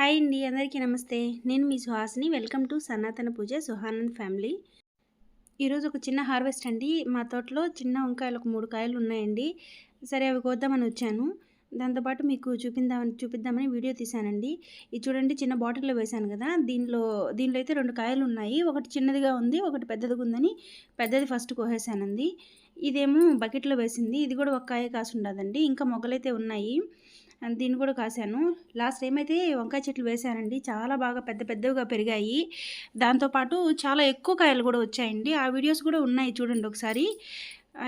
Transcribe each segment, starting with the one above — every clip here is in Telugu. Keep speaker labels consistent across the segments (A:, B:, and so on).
A: హాయ్ అండి అందరికీ నమస్తే. నేను మీ సుహాసిని. వెల్కమ్ టు సనాతన పూజ సుహానంద్ ఫ్యామిలీ. ఈరోజు ఒక చిన్న హార్వెస్ట్ అండి. మా తోటలో చిన్న వంకాయలు ఒక మూడు కాయలు ఉన్నాయండి. సరే అవి కోద్దామని వచ్చాను. దాంతోపాటు మీకు చూపిందామని చూపిద్దామని వీడియో తీశానండి. ఇది చూడండి చిన్న బాటిల్లో వేశాను కదా. దీనిలో దీనిలో అయితే రెండు కాయలు ఉన్నాయి. ఒకటి చిన్నదిగా ఉంది ఒకటి పెద్దదిగా ఉందని పెద్దది ఫస్ట్ కోసేసానండి ఇదేమో బకెట్లో వేసింది. ఇది కూడా ఒక కాయ కాసి ఉండదండి ఇంకా మొగ్గలైతే ఉన్నాయి. దీన్ని కూడా కాశాను లాస్ట్ టైం అయితే వంకాయ చెట్లు వేశానండి చాలా బాగా పెద్ద పెద్దవిగా పెరిగాయి. దాంతోపాటు చాలా ఎక్కువ కాయలు కూడా వచ్చాయండి. ఆ వీడియోస్ కూడా ఉన్నాయి చూడండి ఒకసారి.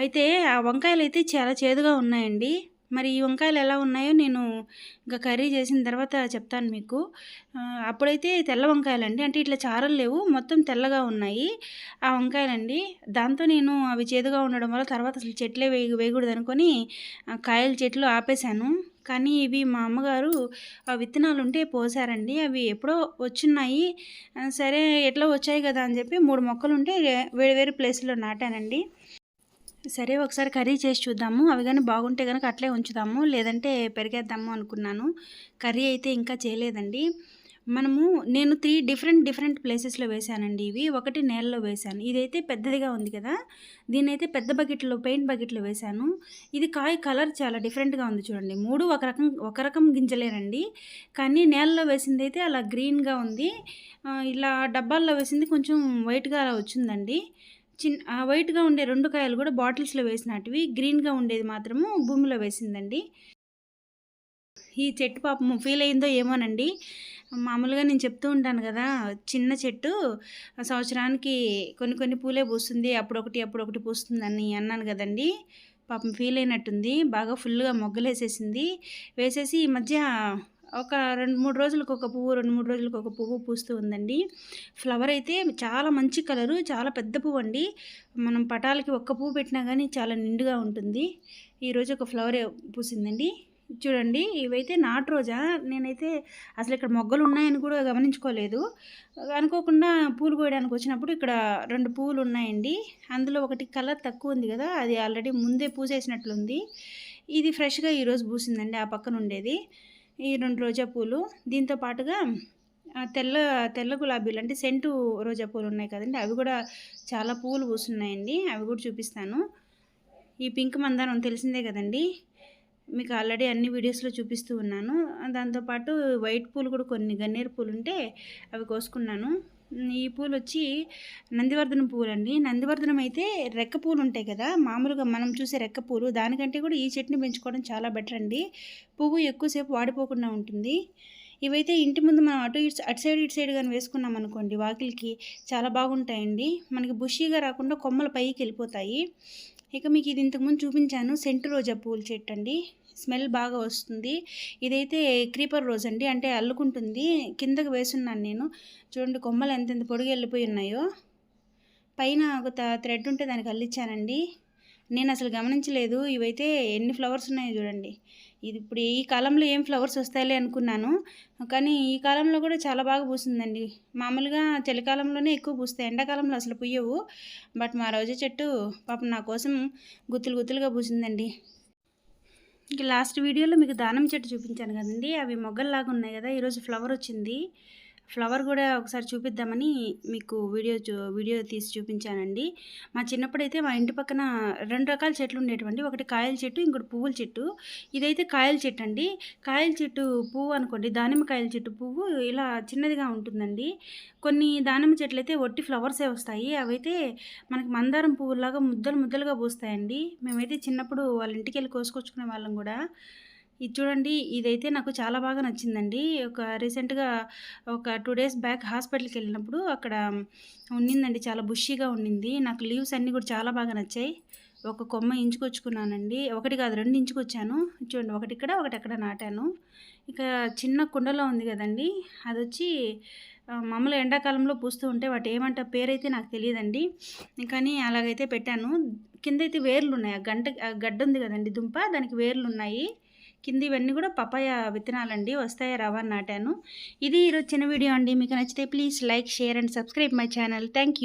A: అయితే ఆ వంకాయలు అయితే చాలా చేదుగా ఉన్నాయండి. మరి ఈ వంకాయలు ఎలా ఉన్నాయో నేను ఇంకా కర్రీ చేసిన తర్వాత చెప్తాను మీకు. అప్పుడైతే తెల్ల వంకాయలండి. అంటే ఇట్లా చారలు లేవు. మొత్తం తెల్లగా ఉన్నాయి. ఆ వంకాయలండి. దాంతో నేను అవి చేదుగా ఉండడం వల్ల తర్వాత అసలు చెట్లే వేయ వేయకూడదు అనుకొని కాయల చెట్లు ఆపేశాను. కానీ ఇవి మా అమ్మగారు ఆ విత్తనాలు ఉంటే పోసారండి. అవి ఎప్పుడో వచ్చున్నాయి. సరే ఎట్లా వచ్చాయి కదా అని చెప్పి మూడు మొక్కలు ఉంటే వేరు వేరు ప్లేస్లో నాటానండి. సరే ఒకసారి కర్రీ చేసి చూద్దాము. అవి కానీ బాగుంటే కనుక అట్లే ఉంచుదాము. లేదంటే పెరిగేద్దాము అనుకున్నాను. కర్రీ అయితే ఇంకా చేయలేదండి. మనము నేను త్రీ డిఫరెంట్ డిఫరెంట్ ప్లేసెస్లో వేశానండి ఇవి. ఒకటి నేలలో వేశాను. ఇదైతే పెద్దదిగా ఉంది కదా. దీని అయితే పెద్ద బకెట్లో పెయింట్ బకెట్లో వేశాను. ఇది కాయ కలర్ చాలా డిఫరెంట్గా ఉంది చూడండి. మూడు ఒక రకం ఒక రకం గింజలేనండి. కానీ నేలలో వేసింది అయితే అలా గ్రీన్గా ఉంది. ఇలా డబ్బాల్లో వేసింది కొంచెం వైట్గా అలా వచ్చిందండి. చిన్న వైట్గా ఉండే రెండు కాయలు కూడా బాటిల్స్లో వేసినటివి గ్రీన్గా ఉండేది మాత్రము భూమిలో వేసిందండి. ఈ చెట్టు పాపం ఫీల్ అయిందో ఏమోనండి. మామూలుగా నేను చెప్తూ ఉంటాను కదా చిన్న చెట్టు సంవత్సరానికి కొన్ని కొన్ని పూలే పూస్తుంది అప్పుడొకటి అప్పుడొకటి పూస్తుందని అన్నాను కదండి. పాపం ఫీల్ అయినట్టుంది బాగా ఫుల్గా మొగ్గలేసేసింది. వేసేసి ఈ మధ్య ఒక రెండు మూడు రోజులకు ఒక పువ్వు రెండు మూడు రోజులకు ఒక పువ్వు పూస్తూ ఉందండి. ఫ్లవర్ అయితే చాలా మంచి కలరు చాలా పెద్ద పువ్వు అండి. మనం పటాలకి ఒక్క పువ్వు పెట్టినా కానీ చాలా నిండుగా ఉంటుంది. ఈరోజు ఒక ఫ్లవర్ పూసిందండి. చూడండి ఇవైతే నాటు రోజా. నేనైతే అసలు ఇక్కడ మొగ్గలు ఉన్నాయని కూడా గమనించుకోలేదు. అనుకోకుండా పూలు కోయడానికి వచ్చినప్పుడు ఇక్కడ రెండు పూలు ఉన్నాయండి. అందులో ఒకటి కలర్ తక్కువ ఉంది కదా అది ఆల్రెడీ ముందే పూసేసినట్లుంది. ఇది ఫ్రెష్గా ఈరోజు పూసిందండి ఆ పక్కన ఉండేది. ఈ రెండు రోజా పూలు. దీంతో పాటుగా తెల్ల తెల్ల గులాబీలు అంటే సెంటు రోజా పూలు ఉన్నాయి కదండి అవి కూడా చాలా పూలు పూస్తున్నాయండి. అవి కూడా చూపిస్తాను. ఈ పింక్ మందారం తెలిసిందే కదండి. మీకు ఆల్రెడీ అన్ని వీడియోస్లో చూపిస్తూ ఉన్నాను. దాంతోపాటు వైట్ పూలు కూడా కొన్ని గన్నేరు పూలు ఉంటే అవి కోసుకున్నాను. ఈ పూలు వచ్చి నందివర్ధనం పూలు అండి నందివర్ధనం అయితే రెక్క పూలు ఉంటాయి కదా మామూలుగా మనం చూసే రెక్క పూలు. దానికంటే కూడా ఈ చెట్ని పెంచుకోవడం చాలా బెటర్ అండి. పువ్వు ఎక్కువసేపు వాడిపోకుండా ఉంటుంది. ఇవైతే ఇంటి ముందు మనం అటు ఇటు అటు సైడ్ ఇటు సైడ్ కానీ వేసుకున్నాం అనుకోండి వాకిలికి చాలా బాగుంటాయండి. మనకి బుషీగా రాకుండా కొమ్మల పైకి వెళ్ళిపోతాయి. ఇక మీకు ఇది ఇంతకుముందు చూపించాను సెంటు రోజా పూల చెట్టు అండి. స్మెల్ బాగా వస్తుంది. ఇదైతే క్రీపర్ రోజ్ అండి. అంటే అల్లుకుంటుంది. కిందకు వేసున్నాను నేను. చూడండి కొమ్మలు ఎంతెంత పొడిగి వెళ్ళిపోయి ఉన్నాయో. పైన ఒక థ్రెడ్ ఉంటే దానికి అల్లిచ్చానండి. నేను అసలు గమనించలేదు. ఇవైతే ఎన్ని ఫ్లవర్స్ ఉన్నాయో చూడండి. ఇది ఇప్పుడు ఈ కాలంలో ఏం ఫ్లవర్స్ వస్తాయిలే అనుకున్నాను. కానీ ఈ కాలంలో కూడా చాలా బాగా పూసిందండి. మామూలుగా చలికాలంలోనే ఎక్కువ పూస్తాయి. ఎండాకాలంలో అసలు పుయ్యవు బట్ మా రోజా చెట్టు పాపం నా కోసం గుత్తులు గుత్తులుగా పూసిందండి. ఇంక లాస్ట్ వీడియోలో మీకు దానం చెట్టు చూపించాను కదండి. అవి మొగ్గల్లాగా ఉన్నాయి కదా. ఈరోజు ఫ్లవర్ వచ్చింది. ఫ్లవర్ కూడా ఒకసారి చూపిద్దామని మీకు వీడియో వీడియో తీసి చూపించానండి. మా చిన్నప్పుడైతే మా ఇంటి పక్కన రెండు రకాల చెట్లు ఉండేటువంటి ఒకటి కాయల చెట్టు ఇంకోటి పువ్వుల చెట్టు. ఇదైతే కాయల చెట్టు అండి కాయల చెట్టు పువ్వు అనుకోండి దానిమ్మ కాయల చెట్టు పువ్వు ఇలా చిన్నదిగా ఉంటుందండి. కొన్ని దానిమ్మ చెట్లు అయితే ఒట్టి ఫ్లవర్సే వస్తాయి. అవైతే మనకి మందారం పువ్వులాగా ముద్దలు ముద్దలుగా పూస్తాయండి. మేమైతే చిన్నప్పుడు వాళ్ళ ఇంటికి వెళ్ళి కోసుకొచ్చుకునే వాళ్ళం కూడా. ఇది చూడండి ఇదైతే నాకు చాలా బాగా నచ్చిందండి. ఒక రీసెంట్గా ఒక టూ డేస్ బ్యాక్ హాస్పిటల్కి వెళ్ళినప్పుడు అక్కడ ఉండిందండి చాలా బుషీగా ఉండింది నాకు లీవ్స్ అన్నీ కూడా చాలా బాగా నచ్చాయి. ఒక కొమ్మ ఇంచుకొచ్చుకున్నానండి ఒకటి కాదు రెండు ఇంచుకొచ్చాను చూడండి ఒకటి ఇక్కడ ఒకటి అక్కడ నాటాను. ఇక చిన్న కుండలో ఉంది కదండి అది వచ్చి మామూలు ఎండాకాలంలో పూస్తూ ఉంటే వాటి ఏమంట పేరైతే నాకు తెలియదండి. కానీ అలాగైతే పెట్టాను. కింద అయితే వేర్లు ఉన్నాయి ఆ గంట గడ్డ ఉంది కదండి దుంప దానికి వేర్లు ఉన్నాయి కింద ఇవన్నీ కూడా పపాయ విత్తనాలండి వస్తాయి రవా నాటాను. ఇది ఈరోజు చిన్న వీడియో అండి. మీకు నచ్చితే please like share and subscribe my channel. Thank